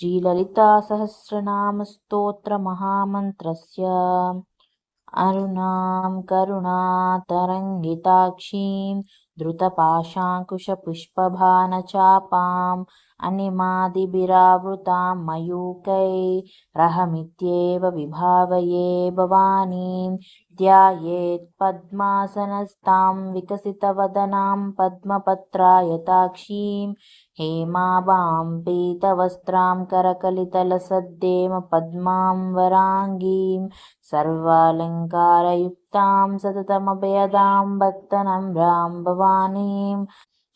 श्रीललितासहस्रनामस्तोत्रमहामन्त्रस्य अरुणां करुणातरङ्गिताक्षीं धृतपाशाङ्कुशपुष्पभानचापाम् अनिमादिभिरावृतां मयूकैरहमित्येव विभावये भवानीं ध्यायेत् पद्मासनस्तां विकसितवदनां पद्मपत्रायताक्षीं हेमाभां पीतवस्त्रां करकलितलसद्देम पद्मां वराङ्गीं सर्वालङ्कारयुक्तां सततमभयदां भक्तनम्रां भवानीं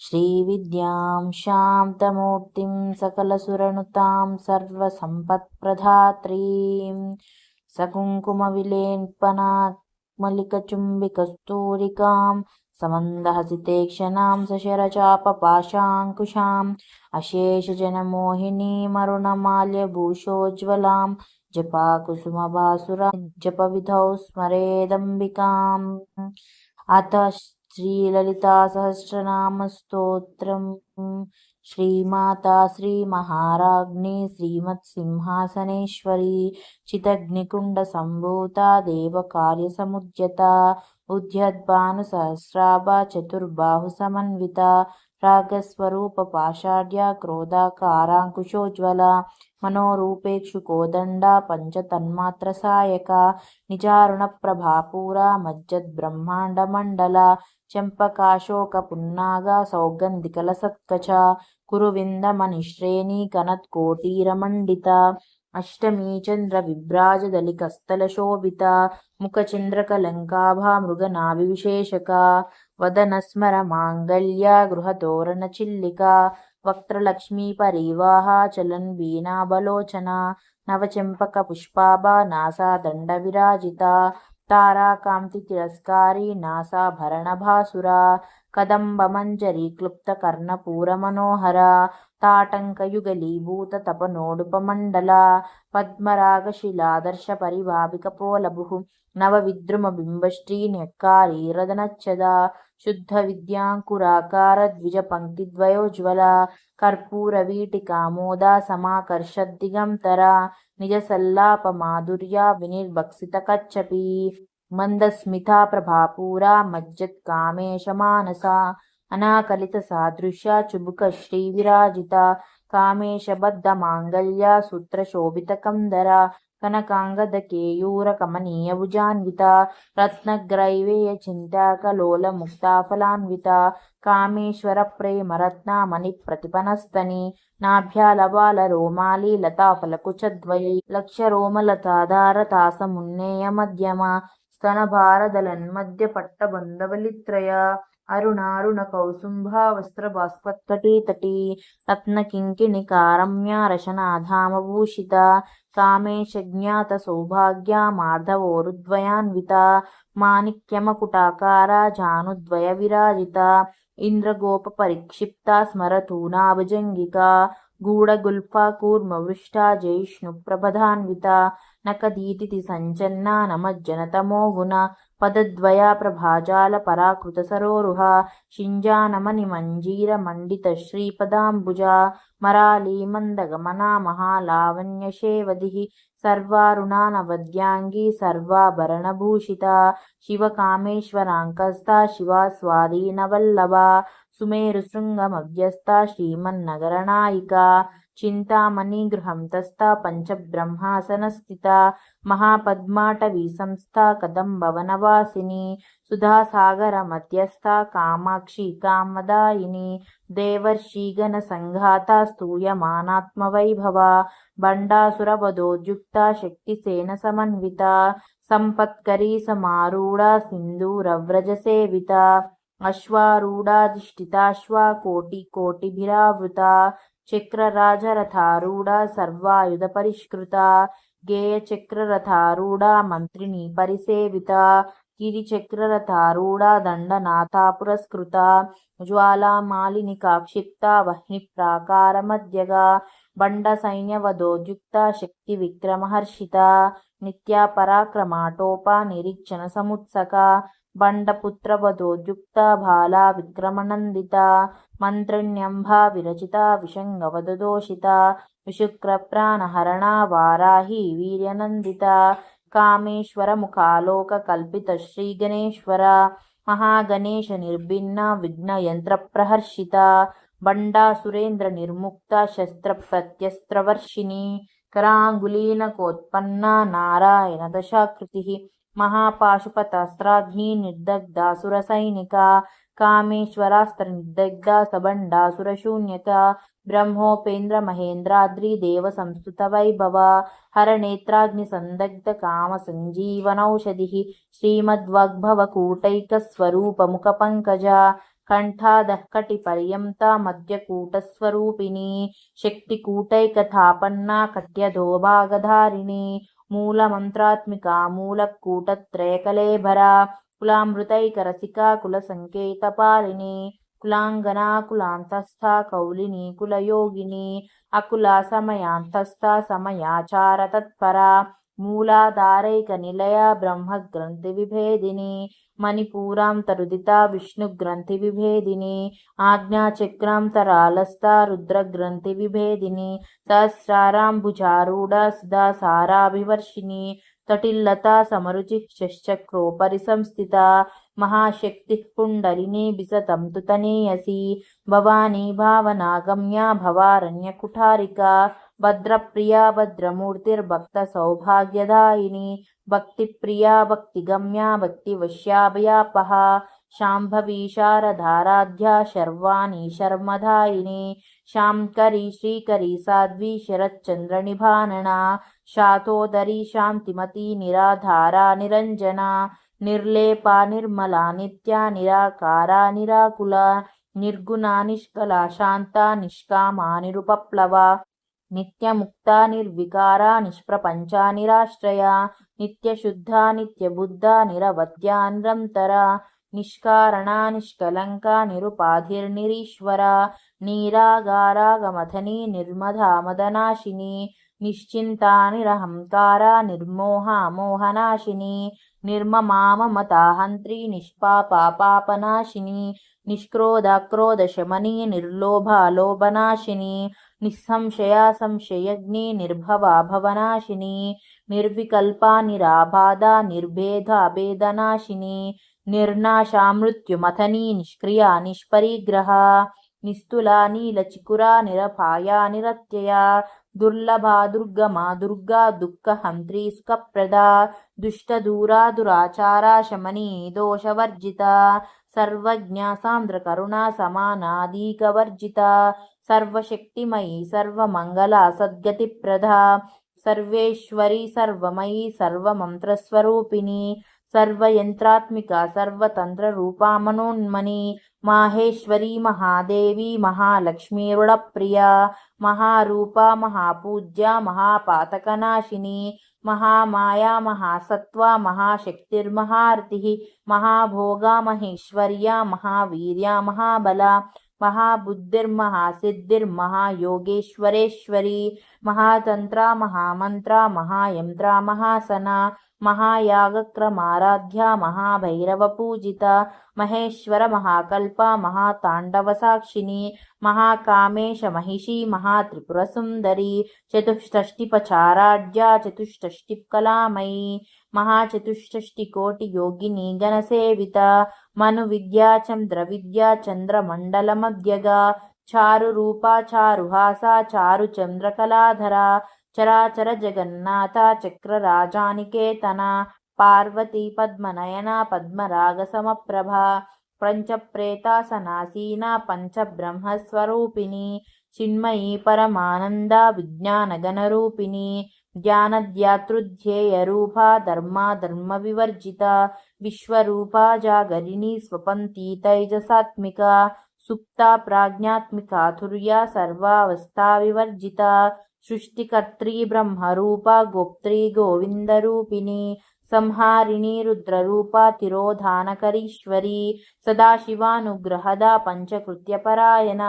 श्रीविद्यां शान्तमूर्तिं सकलसुरनुतां सर्वसम्पत्प्रदात्रीं सकुङ्कुमविलेपनामलिकचुम्बिकस्तूरिकां समन्दहसितेक्षणां सशरचापपाशाङ्कुशाम् अशेषजनमोहिनीमरुणमाल्यभूषोज्ज्वलां जपाकुसुमभासुरा जपविधौ स्मरेदम्बिकाम् अथ श्रीललितासहस्रनामस्तोत्रम् श्रीमाता श्रीमहाराज्ञी श्रीमत्सिंहासनेश्वरी चिदग्निकुण्डसम्भूता देवकार्यसमुद्यता उद्यद्भानुसहस्राभा चतुर्बाहुसमन्विता रागस्वरूपपाषाढ्या क्रोधाकाराङ्कुशोज्ज्वला मनोरूपेक्षुकोदण्डा पञ्चतन्मात्रसायका निजारुणप्रभापूरा मज्जद्ब्रह्माण्डमण्डला चम्पकाशोकपुन्नागा सौगन्धिकलसत्कचा कुरुविन्दमणिश्रेणी कनत्कोटीरमण्डिता అష్టమీ చంద్ర విభ్రాజదలికస్థలశోభిత ముఖచంద్రకలంకాభామృగనాభివిశేషక వదనస్మర మాంగళ్యా గృహతోరణచిల్లిక వక్త్రలక్ష్మీ పరీవాహా చలన్ వీణాబలోచన నవచెంపక పుష్పాభా నాసా దండ విరాజిత తారాకాంతి తిరస్కారీ నాసాభరణభాసుర కదంబమంజరీ క్లుప్త కర్ణపూర మనోహర ताटङ्कयुगलीभूततपनोडुपमण्डला पद्मरागशिलादर्शपरिभाविकपोलभुः नवविद्रुमबिम्बश्रीन्यक्कारी रदनच्छदा शुद्धविद्याङ्कुराकारद्विजपङ्क्तिद्वयोज्ज्वला कर्पूरवीटिकामोदा समाकर्षद्दिगन्तरा निजसल्लापमाधुर्या विनिर्भक्सितकच्छपी मन्दस्मिता प्रभापूरा मज्जत्कामेशमानसा అనాకలిత సాదృశ్య చుబుక శ్రీవిరాజిత కామేశబద్ధ మాంగళ్య సూత్రశోభిత కందర కనకాంగద కేయూర కమనీయ భుజాన్విత రత్నగ్రైవేయ చింతాకలోల ముక్తాఫలాన్విత కామేశ్వర ప్రేమ రత్నామణి ప్రతిపనస్తని నాభ్యాలబాల రోమాలి లతాఫలకుచద్వయి లక్ష రోమలతాధార తాసమున్నేయ మధ్యమ స్తనభారదలన్మధ్య పట్టబంధవలిత్రయ అరుణారుణ కౌసుంభావస్త్రబాష్పత్తటీతటీ రత్నకింకిణికారమ్య రశనాధామభూషిత కామేశజ్ఞాత సౌభాగ్య మార్ధవోరుద్వయాన్విత మాణిక్యమకుటాకార జానుద్వయ విరాజిత ఇంద్రగోప పరిక్షిప్త స్మరతూనాభజంగిక स्मरतूनाभुजङ्गिका गूढगुल्फा कूर्मवृष्टा जयिष्णुप्रभदान्विता नखदीतिसञ्चन्ना नमज्जनतमोगुना पदद्वया प्रभाजालपराकृतसरोरुहा शिञ्जानमणिमञ्जीरमण्डितश्रीपदाम्बुजा मरालीमन्दगमना महालावण्यशेवधिः सर्वारुणानवद्याङ्गी सर्वाभरणभूषिता शिवकामेश्वराङ्कस्था शिवा సుమేరుశృంగమవ్యస్త శ్రీమన్నగరనాయికా చింతామణిగృహం తస్థ పంచబ్రహ్మాసనస్థిత మహాపద్మాటవీ సంస్థ కదంబవనవాసిని సుధాసాగరమధ్యస్థ కామాక్షి కామదాయిని దేవర్షీగణ సంఘాత స్తూయమానాత్మవైభవ భండాసురవధోద్యుక్త శక్తిసేన సమన్విత సంపత్కరీ సమారూఢ సింధూరవ్రజ సేవిత अश्वारूढाधिष्ठिताश्वा कोटिकोटिभिरावृता चक्रराजरथारूढा सर्वायुधपरिष्कृता गेयचक्ररथारूढा मन्त्रिणी परिसेविता गिरिचक्ररथारूढा दण्डनाथा ज्वालामालिनिकाक्षिप्ता वह्निप्राकारमध्यगा ಬಂಡ ಸೈನ್ಯವಧೋ ದ್ಯುಕ್ತ ಶಕ್ತಿ ವಿಕ್ರಮಹರ್ಷಿತ ನಿತ್ಯ ಪರಾಕ್ರಮಾಟೋಪ ನಿರೀಕ್ಷಣ ಸಮುತ್ಸಕ ಬಂಡಪುತ್ರವಧೋದ್ಯುಕ್ತ ಬಾಲ ವಿಕ್ರಮನಂದಿತ ಮಂತ್ರಿಣ್ಯಂಭಾ ವಿರಚಿತ ವಿಷಂಗವದೋಷಿತ ವಿಶುಕ್ರಪ್ರಾಣಹರಣ ವಾರಾಹಿ ವೀರ್ಯನಂದಿತ ಕಾಮೇಶ್ವರ ಮುಖಾಲೋಕ ಕಲ್ಪಿತ ಶ್ರೀಗಣೇಶ್ವರ ಮಹಾಗಣೇಶ ನಿರ್ಭಿನ್ನ ವಿಘ್ನಯಂತ್ರ ಪ್ರಹರ್ಷಿತ విఘ్నయంత్రప్రహర్షిత బండాసురేంద్ర నిర్ముక్త శస్త్ర ప్రత్యస్త్రవర్షిణి कराङ्गुलीनकोत्पन्ना नारायण दशाकृतिः महापाशुपतास्त्राग्नि निर्दग्धासुरसैनिका कामेश्वरास्त्रनिर्दग्धा सबण्डासुरशून्यका ब्रह्मोपेन्द्र महेन्द्राद्रि देवसंस्तुतवैभव हरनेत्राग्निसन्दग्ध कामसञ्जीवनौषधिः श्रीमद्वाग्भवकूटैकस्वरूपमुखपङ्कजा కంఠాదః కటిపర్యంతా మధ్యకూటస్వరూపిణి శక్తికూటైకథాపన్నా కట్యధోభాగధారిణి మూలమంత్రాత్మికా మూలకూటత్రయకలేభరా కులామృతైకరసికా కులసంకేతపాలిని కులాంగనా కులాంతస్థా కౌలిని కులయోగిని అకులా సమయాంతస్థా సమయాచార తత్పరా మూలాధారైక నిలయ బ్రహ్మగ్రంథి విభేదిని మణిపూరాంతరుదిత విష్ణుగ్రంథి విభేదిని ఆజ్ఞాచక్రాంతరాలస్థ రుద్రగ్రంథి విభేదిని సహస్రారాంబుజారూఢ సుధా సారాభివర్షిణి తటిల్లతా సమరుచి శశ్చక్రోపరి సంస్థిత మహాశక్తి కుండలిని బిసతం తనేయసి భవానీ భావనాగమ్యా భవారణ్యకుఠారికా భద్రప్రియా భద్రమూర్తిర్భక్త సౌభాగ్యదాయిని భక్తిప్రియా భక్తిగమ్యా భక్తివశ్యాభయాపహ శాంభవీ శారదారాధ్యా శర్వాణి శర్మధాయిని శాంకరీ శ్రీకరీ సాధ్వీ శరచ్చంద్రనిభానన శాతోదరీ శాంతిమతి నిరాధారా నిరంజన నిర్లేపా నిర్మలా నిత్యా నిరాకారా నిరాకుల నిర్గుణ నిష్కలా శాంత నిష్కామా నిరుపప్లవ నిత్యముక్త నిర్వికార నిష్ప్రపంచ నిరాశ్రయ నిత్యశుద్ధ నిత్యబుద్ధ నిరవద్య నిరంతర నిష్కారణ నిష్కలంక నిరుపాధిర్నిరీశ్వర నీరాగారాగమథని నిర్మధా మదనాశిని నిశ్చింతా నిరహంకార నిర్మోహ మోహనాశిని నిర్మమామమతాహంత్రి నిష్పాపాపాపనాశిని నిష్క్రోధక్రోధశమని నిర్లోభాలోభనాశిని నిస్సంశయ సంశయగ్ని నిర్భవా భవనాశిని నిర్వికల్పా నిరాబాధ నిర్భేదాభేదనాశిని నిర్నాశా మృత్యుమథని నిష్క్రియా నిష్పరిగ్రహ నిస్తులా నీలచికురా నిరపాయా నిరత్యయ దుర్లభా దుర్గమా దుర్గా దుఃఖహంత్రి సుఖప్రదా దుష్టదూరా దురాచార శమనీ దోషవర్జిత సర్వజ్ఞ కరుణా సమానాదీకవర్జిత సర్వశక్తిమయీ సర్వమంగళ సద్గతిప్రద సర్వేశ్వరి సర్వమయీ సర్వమంత్రస్వరూపిణి సర్వయంత్రాత్మిక సర్వతంత్రరూపా మనోన్మని మాహేశ్వరి మహాదేవి మహాలక్ష్మీరుడప్రియ మహారూప మహాపూజ్య మహాపాతకనాశిని महामाया महासत्वा महाशक्तिर्महार्तिः महाभोगा महेश्वर्या महावीर्या महाबला మహాబల మహాబుద్ధిర్మహాసిద్ధిర్మహాయోగేశ్వరేశ్వరి మహాతంత్ర మహామంత్ర మహాయంత్ర మహాసన మహాయాగక్రమారాధ్య మహాభైరవపూజిత మహేశ్వర మహాకల్ప మహాతాండవసాక్షిని మహాకామేశ మహిషి మహాత్రిపురసుందరి చతుష్టష్టిపచారాఢ్య చతుష్టష్టికలామయీ మహాచతుష్టష్టికోటియోగిని గణసేవిత మను విద్యా చంద్ర విద్యా చంద్రమండలమధ్యగా చారు రూపా చారు చారుహాస చారు చంద్రకళాధర చరాచర జగన్నాథ చక్ర రాజానికేతన పార్వతీ పద్మనయన పద్మరాగ సమప్రభ పంచప్రేతాసనాసీన పంచబ్రహ్మస్వరూపిణి చిన్మయీ పరమానంద విజ్ఞానగణరూపిణి ధ్యానధ్యాతృధ్యేయ రూపా ధర్మా ధర్మ వివర్జిత విశ్వరూపా జాగరిణి స్వపంతి తైజసాత్మిక సుప్త ప్రాజ్ఞాత్మికాతుర్య సర్వావస్థా వివర్జిత సృష్టికర్త్రీ బ్రహ్మరూప గోప్త్రీ గోవిందరూపిణి సంహారిణి రుద్రరూప తిరోధానకరీశ్వరి సదాశివానుగ్రహద పంచకృత్యపరాయణ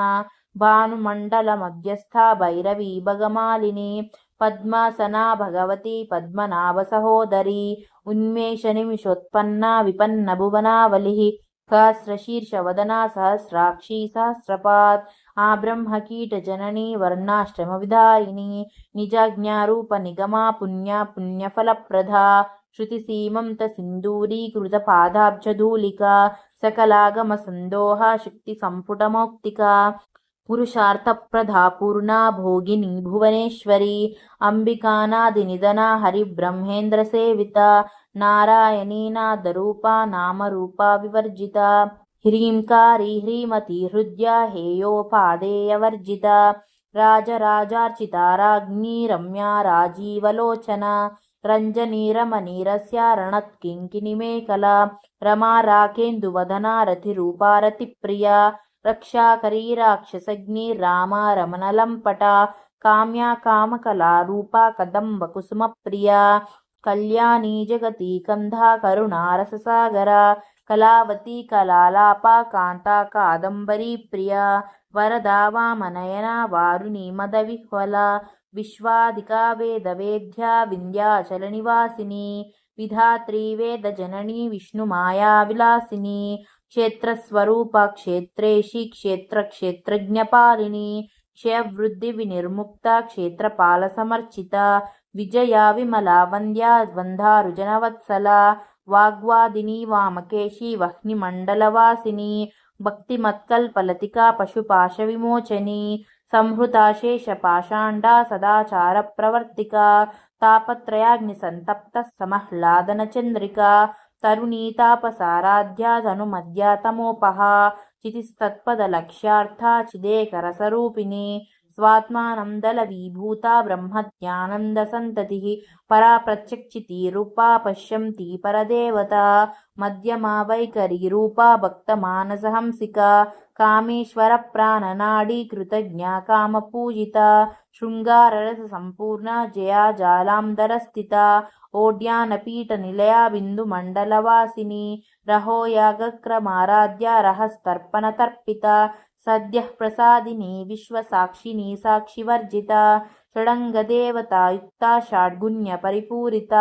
భానుమండల మధ్యస్థ భైరవీ భగమాలిని పద్మాసనా భగవతి పద్మనాభసహోదరీ ఉన్మేషనిమిషోత్పన్నా విపన్నభువనావలిः సహస్రశీర్షవదనా సహస్రాక్షి సహస్రపాత్ ఆ బ్రహ్మకీటజననీ వర్ణాశ్రమవిధాయిని నిజాజ్ఞారూప నిగమా పుణ్య పుణ్యఫలప్రదా శృతిసీమంత సింధూరీకృతపాదాబ్జధూలిక సకలాగమ సందోహ శక్తి సంపుటమౌక్తిక पूर्णा भोगिनी भुवनेश्वरी अम्बिकानादिनिधना हरिब्रह्मेन्द्रसेविता नारायणी नादरूपा नामरूपा विवर्जिता ह्रीङ्कारी ह्रीमती हृद्या हेयोपादेयवर्जिता राजराजार्चिता राज्ञी रम्या राजीवलोचना रञ्जनीरमणीरस्या रणत्किङ्किणिमेखला रमा राकेन्दुवदना रतिरूपा रतिप्रिया రక్షాకరీరాక్షసగ్ని రామ రమణలంపట కామ్యా కామకళా రూపా కదంబ కుసుమప్రియా కళ్యాణీ జగతి కంధా కరుణారససాగర కళావతి కళాలాప కాంతా కాదంబరీ ప్రియ వరదా వామనయన వారుణి మదవిహ్వల విశ్వాదికా వేద వేద్యా వింధ్యాచల నివాసిని విధాత్రీ వేద జననీ విష్ణుమాయా విలాసిని క్షేత్రస్వరూప క్షేత్రేషి క్షేత్ర క్షేత్రజ్ఞపాలిని క్షయవృద్ధి వినిర్ముక్త క్షేత్రపాల సమర్చిత విజయా విమల వంద్యా ద్వందారు జనవత్సల వాగ్వాదిని వామకేశి వహ్నిమండలవాసిని భక్తిమత్కల్పలతికా పశుపాశ విమోచని సంహృతాశేషపాషాండా సదాచార ప్రవర్తిక తాపత్రయాగ్ని సంతప్త సమహ్లాదన చంద్రిక తరుణీ తాపసారాధ్యాధనుమద్యా తమోపహా చితిస్తత్పదలక్ష్యార్థా చిదేకరసరూపిణి दलवीभूता ब्रह्मज्ञानन्दसन्ततिः परा प्रत्यक्षितीरूपा पश्यन्ती परदेवता मध्यमा वैखरीरूपा भक्तमानसहंसिका कामेश्वरप्राणनाडीकृतज्ञा कामपूजिता शृङ्गाररससम्पूर्णा जया जालाम्धरस्थिता ओड्यानपीठनिलया बिन्दुमण्डलवासिनी సద్య ప్రసాదిని విశ్వసాక్షిని సాక్షివర్జిత షడంగదేవత యుక్త షాడ్గుణ్య పరిపూరిత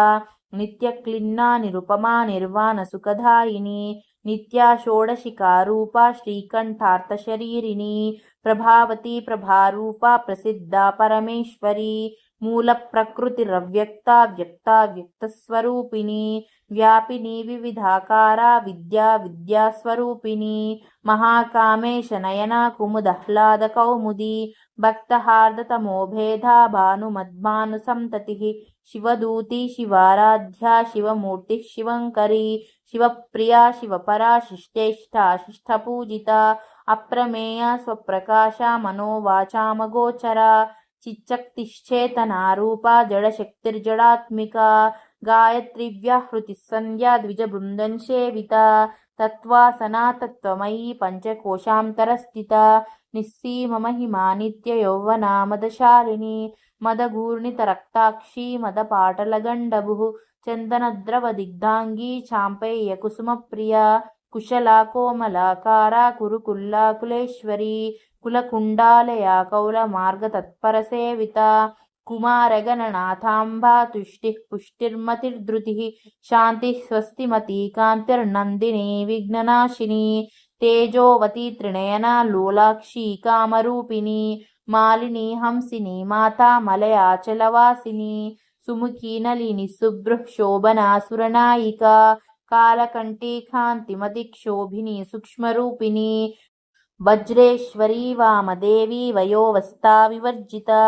నిత్యక్లిన్నా నిరుపమా నిర్వాణ సుఖదాయిని నిత్యా షోడశికా రూపా శ్రీకంఠార్థ శరీరిణి ప్రభావతి ప్రభారూప ప్రసిద్ధ పరమేశ్వరి మూల ప్రకృతి రవ్యక్త వ్యక్త వ్యక్తస్వరూపిణి వ్యాపిని వివిధాకార విద్యా విద్యాస్వరూపిణి మహాకామేశ నయనా కుముదహ్లాద కౌముది భక్తహార్దతమోభేదా భానుమద్మాను సంతతి శివదూతి శివారాధ్యా శివమూర్తి శివంకరీ శివప్రియా శివపరా శిష్టేష్టా శిష్టపూజిత అప్రమేయ స్వప్రకాశ మనోవాచామగోచర చిచ్చక్తిశ్చేతనారూప జడశక్తిర్జడాత్మిక గాయత్రివ్యాహృతి సంధ్యా ద్విజబృందం సేవిత తత్వాసనా తత్వమయీ పంచకోశాంతరస్థిత నిస్సీమమహిమా నిత్యయౌవనామదశాలిని మదగూర్ణితరక్తాక్షీ మదపాటలగండభు చందనద్రవదిగ్ధాంగీ చాంపేయకుసుమప్రియా కుశలా కోమలాకారా కురుకుల్లా కులేశ్వరీ కులకుండాలయా కౌల మార్గ తత్పర సేవిత कुमारगणनाथाम्बा तुष्टिः पुष्टिर्मतिर्धृतिः शान्तिः स्वस्तिमती कान्तिर्नन्दिनी विघ्ननाशिनी तेजोवती त्रिनयना लोलाक्षी कामरूपिणी मालिनी हंसिनी माता मलयाचलवासिनी सुमुखी नलिनी सुभ्रुः शोभना सुरनायिका कालकण्ठी कान्तिमतिक्षोभिनी सूक्ष्मरूपिणी वज्रेश्वरी वामदेवी वयोवस्था विवर्जिता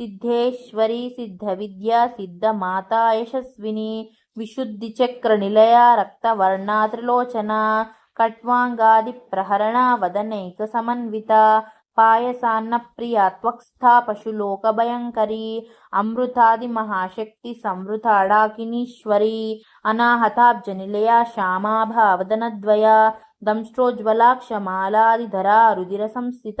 సిద్ధేశ్వరి సిద్ధ విద్యా సిద్ధ మాతా యశస్విని విశుద్ధి చక్ర నిలయ రక్త వర్ణా త్రిలోచన కట్వాంగాది ప్రహరణ వదనైక సమన్విత పాయసాన్న ప్రియ త్వక్స్థా పశులోక భయంకరి అమృతాది మహాశక్తి సంవృతాడాకినీశ్వరి అనాహతాబ్జ నిలయ శ్యామాభావదనద్వయ దంష్టోజ్వలాక్షమాలాదిధరా రుదిర సంస్థిత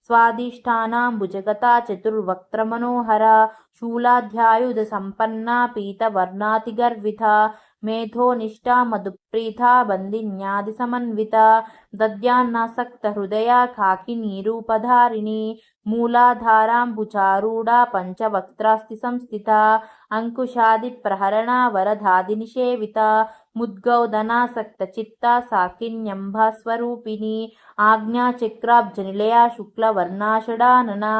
దద్యాన్నాసక్త హృదయా కాకినీరూపధారిణి మూలాధారాంబుచారూఢా పంచవక్త్రాస్తి సంస్థిత అంకుశాదిప్రహరణా వరధాది నిషేవిత मूलाधाराम्बुचारूढा पञ्चवक्त्रास्ति संस्थिता अङ्कुशादिप्रहरणा वरधादिनिषेविता मुद्गौदनासक्तचित्ता साकिन्यम्भास्वरूपिणी आज्ञाचक्राब्जनिलया शुक्लवर्णा षडानना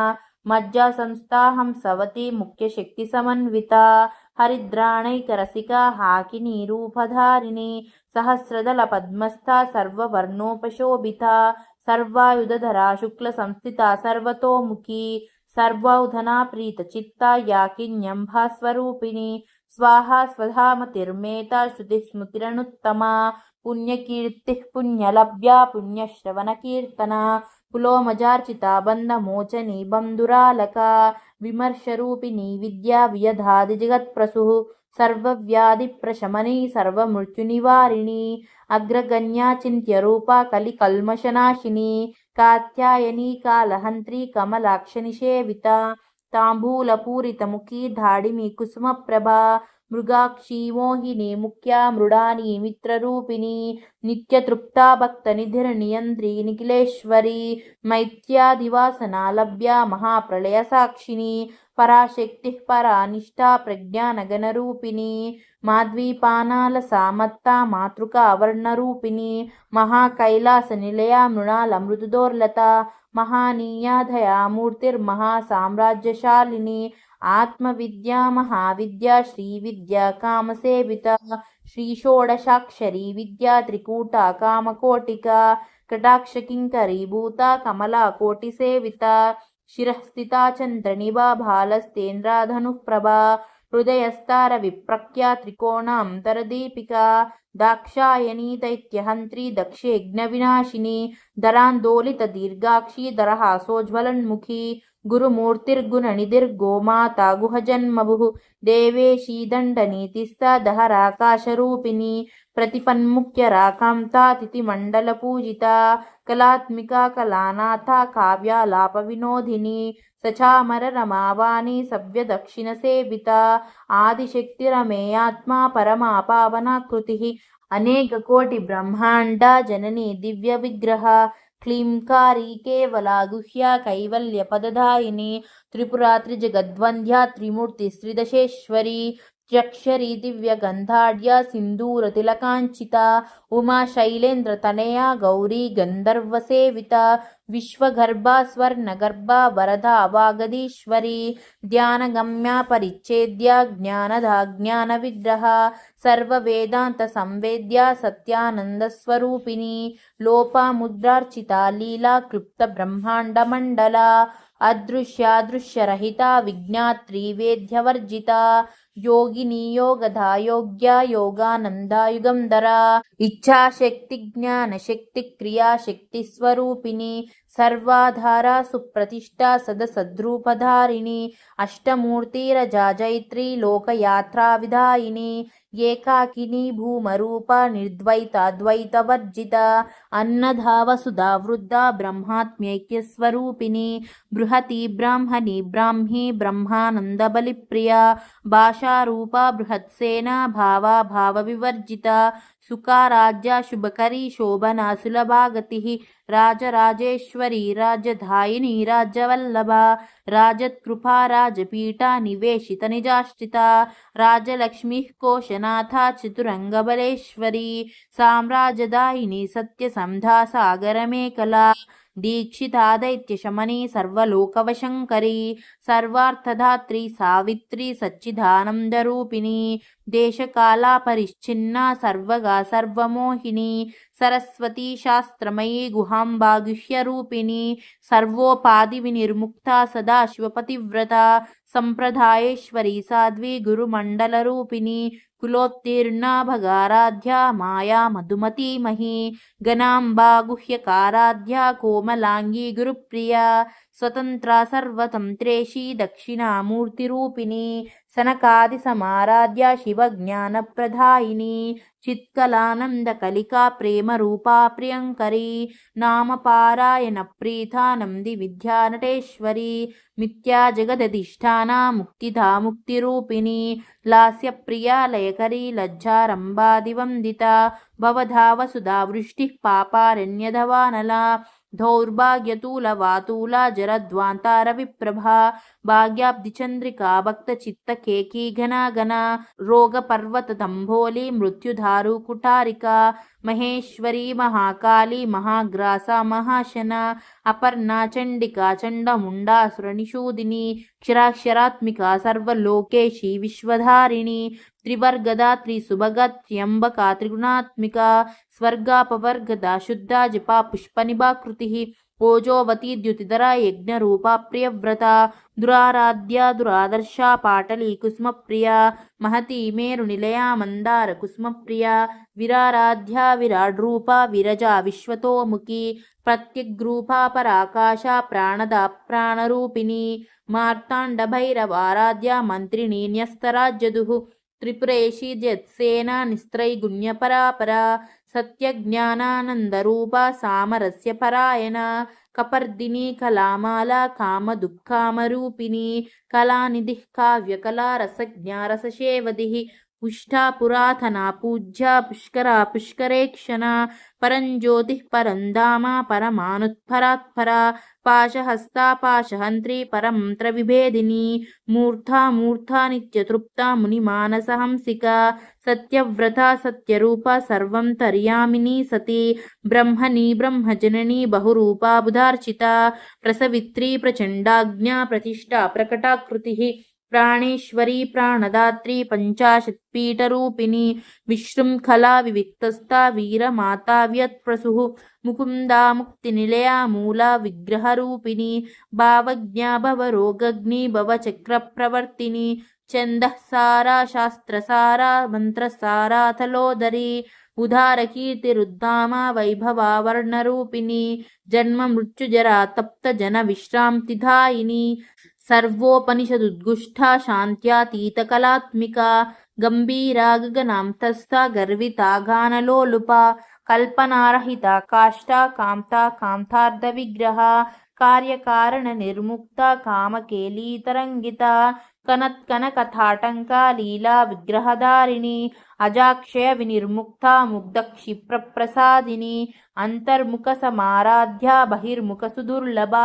मज्जासंस्था हंसवती मुख्यशक्तिसमन्विता, हरिद्राणैकरसिका हाकिनीरूपधारिणी सहस्रदलपद्मस्था सर्ववर्णोपशोभिता సర్వతోముఖి సర్వౌధనా ప్రీత చిత్తా యాకిన్యంభాస్వరూపిణి స్వాహా స్వధామతిర్మేత శృతిస్మృతిరనుత్తమా. పుణ్యకీర్తిః పుణ్యలభ్యా పుణ్యశ్రవణకీర్తన. పులోమజార్చితా బంధమోచనీ బంధురాలక విమర్శరూపిణీ విద్యా వియధాది జగత్ప్రసు. సర్వవ్యాధిప్రశమనీ సర్వమృత్యునివారిణి అగ్రగణ్యా చింత్యరూపా కలికల్మషనాశిని కాత్యాయని కాలహంత్రి కమలాక్షనిషేవిత తాంబూలపూరితముఖీ ధాడిమి కుసుమప్రభా మృగాక్షీ మోహిని ముఖ్యా మృడాని మిత్రరూపిణి నిత్యతృప్తా భక్తనిధిర్నియంత్రి నిఖిలేశ్వరి మైత్యాదివాసనా లభ్యా మహాప్రళయ సాక్షిని పరాశక్తి పరానిష్టా ప్రజ్ఞానగణరూపిణి మాద్వీపానాల సామత్తా మాతృక అవర్ణరూపిణి మహాకైలాస నిలయ మృణాల మృదుదోర్లత మహానీయాధయామూర్తిర్మహాసామ్రాజ్యశాలిని ఆత్మవిద్యా మహావిద్యా శ్రీవిద్యా కామసేవిత శ్రీషోడశాక్షరీ విద్యా త్రికూట కామకోటిక కటాక్షకింకరీభూత కమలా కోటిసేవిత शिरःस्थिता शिरः भालस्तेन्द्राधनुःप्रभा हृदयस्तारविप्रख्या त्रिकोणान्तरदीपिका दाक्षायणी दैत्यहन्त्री दक्षे दरान्दोलितदीर्घाक्षी दरहासोज्ज्वलन्मुखी దరాందోలిత దీర్ఘాక్షీ దరహాసోజ్వలన్ముఖీ గురుమూర్తిర్గుణనిధిర్గోమాతా గుహజన్మభుः దేవేశీ దండనీతిస్తా దహరాకాశరూపిణి ప్రతిపన్ముఖ్యరాకాంతా తిథిమండలపూజితా కళాత్మికా కళానాథా కావ్యాలాపవినోదిని సచామర రమావాణి సవ్యదక్షిణసేవిత क्लींकारी त्रिपुरा कैवल्यपदधायिनी त्रिमूर्ति त्रिमूर्तिस्त्रिदशेश्वरी జననీ దివ్య విగ్రహ క్లీంకారీ కేవలా గుహ్యా కైవల్యపదదాయిని త్రిపురా త్రిజగద్వంద్యా త్రిమూర్తి శ్రీదశేశ్వరి త్ర్యక్షరీ దివ్యగంధాఢ్య సింధూరతిలకాంచిత ఉమా శైలేంద్రతనయా గౌరీ గంధర్వసేవిత విశ్వగర్భా అదృశ్యాదృశ్యరహిత విజ్ఞాత్రి యోగిని యోగధా యోగ్య యోగానందాయుగంధరా. ఇచ్ఛాశక్తి జ్ఞానశక్తి క్రియాశక్తి స్వరూపిణి సర్వాధారా సుప్రతిష్ఠా సదసద్రూపధారిణి అష్టమూర్తిరజాజైత్రి లోకయాత్రా విధాయిని ఏకాకిని భూమరూప నిర్ద్వైతాద్వైతవర్జిత అన్నధావసుధా వృద్ధా బ్రహ్మాత్మ్యైక్యస్వరూపిణి బృహతి బ్రాహ్మణి బ్రాహ్మీ బ్రహ్మానందబలిప్రియా భాషారూపా బృహత్సేనా భావా వివర్జిత సుఖారాజ్య శుభకరీ శోభన సులభాగతి రాజరాజేశ్వరీ రాజధాయిని రాజవల్లభ రాజత్కృపా రాజపీఠా నివేశిత నిజాశ్చిత రాజలక్ష్మీ కోశనాథ చతురంగబలేశ్వరీ సామ్రాజదాయిని సత్యసంధా సాగరమేకలా దీక్షితా దైత్యశమని సర్వలోకవశంకరి సర్వార్థధాత్రి సావిత్రి సచ్చిదానందరూపిణి దేశకాలా సర్వగా సర్వమోహిని సరస్వతీ శాస్త్రమయీ గుహాంబాగుహ్యరూపిణి సర్వోపాధి వినిర్ముక్త సదాశివపతివ్రత సంప్రదాయేశ్వరి సాధ్వి గురుమండలరూపిణి కులోత్తీర్ణా భగారాధ్యా మాయా మధుమతీమహి గణాంబా గుహ్యకారాధ్య కోమలాంగీ గురుప్రియ స్వతంత్ర సర్వతంత్రేషి దక్షిణామూర్తిరూపిణి సనకాది సమారాధ్య శివజ్ఞానప్రదాయిని చిత్కలానందకలికా ప్రేమరూపా ప్రియంకరీ నామపారాయణ ప్రీతా నంది విద్యానటేశ్వరి మిథ్యా జగదధిష్టానా ముక్తిధా ముక్తిరూపిణి లాస్యప్రియా లయకరీ లజ్జారంభాదివందిత భవధావసుధా వృష్టిः పాపారణ్యధవానలా దౌర్భాగ్యతూలవాతూలా జరద్వాంతారవిప్రభా భాగ్యాబ్ధిచంద్రికా భక్తచిత్తకేకీ ఘనాఘన రోగపర్వతదంభోలి మృత్యుధారు కుటారిక మహేశ్వరీ మహాకాళి మహాగ్రాస మహాశన అపర్ణా చండికా చండముండాసురనిషూదిని క్షరాక్షరాత్మికా సర్వలోకేశీ విశ్వధారిణి త్రివర్గదా త్రిసుభగా త్ర్యంబకా త్రిగుణాత్మికా స్వర్గాపవర్గదా శుద్ధా జపా పుష్పనిభాకృతి ఓజోవతి ద్యుతిధర యజ్ఞరూపా ప్రియవ్రత దురారాధ్య దురాదర్శా పాటలీ కుసుమప్రియ మహతి మేరు నిలయా మందార కుసుమప్రియ విరారాధ్య విరాడ్రూపా విరజ విశ్వతోముఖి ప్రత్యగ్రూప పరాకాశ ప్రాణద ప్రాణరూపిణి మార్తాండ భైరవారాధ్య మంత్రిణి న్యస్తరాజ్యదు త్రిపురేషి జత్సేన నిస్త్రైగుణ్యపరాపరా సత్యజ్ఞానానందరూపా సామరస్య పరాయణ కపర్దిని కళామాల కామదుఃఖామరూపిణి కళానిధి కావ్యకళా पुष्ठा पुरातना पूज्या पुष्करा पुष्करेक्षणा परं ज्योतिः परं धामा परमानुत्फरात्फरा पाशहस्ता पाशहन्त्री परं त्रविभेदिनी, मूर्धा मूर्धा नित्यतृप्ता मुनिमानसहंसिका, सत्यव्रता सत्यरूपा सर्वं तर्यामिनी सती, ब्रह्मणी ब्रह्मजननी बहुरूपा बुधार्चिता, प्रसवित्री प्रचण्डाज्ञा प्रतिष्ठा प्रकटाकृतिः। प्राणेश्वरी प्राणदात्री पञ्चाशत्पीठरूपिणी विशृम्खला विविक्तस्ता वीरमाता व्यत्प्रसुः मुकुन्दा मुक्तिनिलया मूला विग्रहरूपिणी भावज्ञा भवरोगग्नि भवचक्रप्रवर्तिनी छन्दः सारा शास्त्रसारा मन्त्रसाराथलोदरी उदारकीर्तिरुद्धामा वैभवावर्णरूपिणी जन्म मृत्युजरा तप्तजनविश्रान्तिधायिनी సర్వోపనిషదుద్గుష్టా విశ్రాంతిదాయిని సర్వోపనిషదుద్గుష్ఠా శాంత్యాతీతకళాత్మికా గంభీరా గగనాంతస్థా గర్వితా కల్పనారహిత కాష్టా కాంతా కాంతార్థ విగ్రహ కార్యకారణ నిర్ముక్త కామకేలీతరంగిత కనత్కనకథాటంకా లీలా విగ్రహధారిణి అజాక్షయ వినిర్ముక్త ముగ్ధ ప్రసాదిని అంతర్ముఖ సమారాధ్య బహిర్ముఖ సుదుర్లభ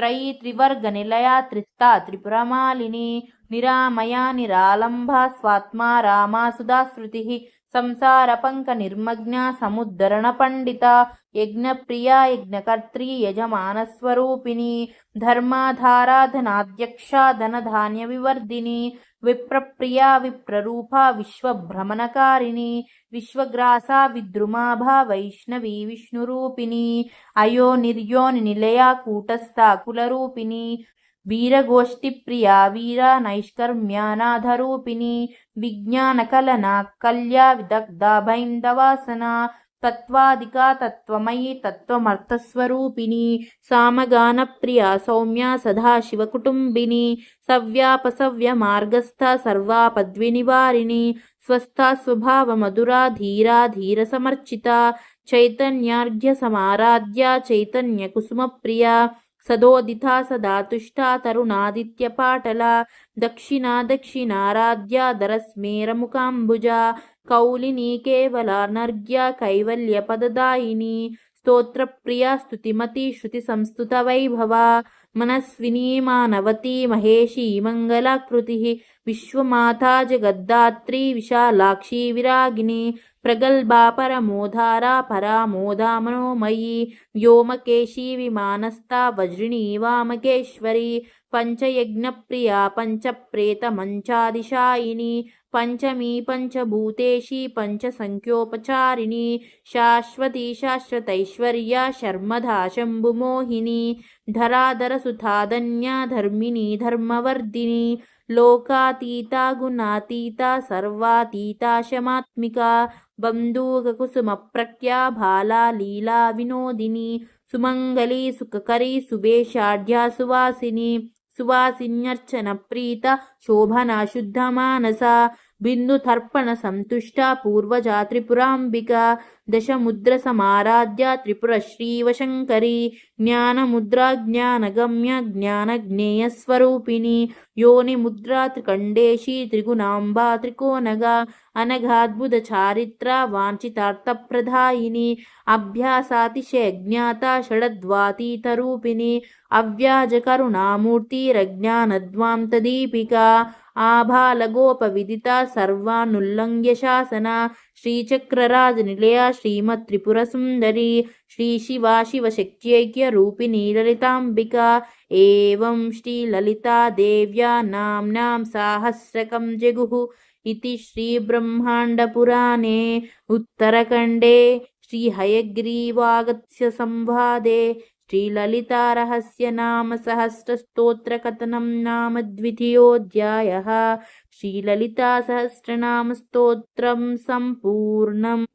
త్రయీ త్రివర్గ నిలయా త్రిస్తా త్రిపురమాలిని నిరామయా నిరాలంబ స్వాత్మా రామా సుధాశ్రుతి సంసారపంక నిర్మగ్న సముద్ధరణ పండిత యజ్ఞప్రియ యజ్ఞకర్త్రి యజమానస్వరూపిణి ధర్మాధారాధనాధ్యక్ష ధనధాన్య వివర్ధిని విప్రప్రియ విప్రరూప విశ్వభ్రమణకారిణి విశ్వగ్రాస విద్రుమాభ వైష్ణవీ విష్ణురూపిణి అయో నిర్యోని నిలయ కూటస్థ కులరూపిణి వీరగోష్ఠి ప్రియా వీర నైష్కర్మ్యానాథరూపిణి విజ్ఞానకలనా కల్యా విదగ్ధా భైందవాసన తత్వాదికా తత్వమయి తత్వమర్థస్వరూపిణి సామగాన ప్రియా సౌమ్య సదాశివ కుటుంబిని సవ్యాపసవ్య మార్గస్థ సర్వాపద్వినివారిణి స్వస్థ స్వభావ మధురా ధీరా ధీర సమర్చిత చైతన్యార్ఘ్య సమారాధ్య చైతన్య కుసుమ ప్రియా సదోదితా సదా తుష్టా తరుణాదిత్య పాటల దక్షిణా దక్షిణారాధ్య దరస్మేరముకాంబుజ కౌలిని కేవలానర్ఘ్య కైవల్య పదదాయిని స్తోత్రప్రియా స్తుతిమతి శృతి సంస్తుత వైభవ మనస్విని మానవతి మహేషీ మంగళాకృతి విశ్వమాతా జగద్దాత్రి విశాలాక్షి విరాగిని ప్రగల్భా పరమోధారా పరామోదా మనోమయీ వ్యోమకేశీ విమానస్థా వజ్రిణీ వామకేశ్వరి పంచయజ్ఞప్రియా పంచప్రేతమంచాదిశాయిని పంచమీ పంచభూతేషి పంచసంఖ్యోపచారిణి శాశ్వతి శాశ్వతైశ్వర్య శర్మధా శంభుమోహిని ధరాధర సుధాధన్యా ధర్మిణీ ధర్మవర్ధిని లోకాతీత గుణాతీత సర్వాతీత శమాత్మికా బంధూకకుసుమ ప్రఖ్యా బాలా లీలా వినోదిని సుమంగళి సుఖకరి సుభేషాఢ్యా సువాసిని సువాసిన్యర్చన ప్రీత శోభన శుద్ధ మానస బిందుతర్పణ సంతుష్ట పూర్వజా త్రిపురాంబిక దశముద్ర సమారాధ్య త్రిపుర శ్రీవశంకరి జ్ఞానముద్రా జ్ఞానగమ్య జ్ఞానజ్ఞేయస్వరూపిణి యోని ముద్రా త్రికండేశి త్రిగుణాంబా త్రికోణగా అనఘాద్భుత చారిత్ర వాంఛితార్థప్రదాయిని అభ్యాసాతిశయజ్ఞాత షడద్వాతీతరూపిణి అవ్యాజ కరుణామూర్తిరజ్ఞానద్వాంతదీపిక ఆభాలగోపవిదిత సర్వానుల్లంఘ్య శాసన శ్రీచక్రరాజనిలయ శ్రీమత్త్రిపురసుందరి శ్రీశివా శివశక్త్యైక్య రూపిణీ లలితాంబిక ఏవం శ్రీలలితాదేవ్యా నామ్నాం సాహస్రకం జగుః इति श्रीब्रह्माण्डपुराणे उत्तरखण्डे श्रीहयग्रीवागस्य संवादे श्रीललितारहस्यनामसहस्रस्तोत्रकथनं नाम द्वितीयोऽध्यायः श्रीललितासहस्रनामस्तोत्रं सम्पूर्णम्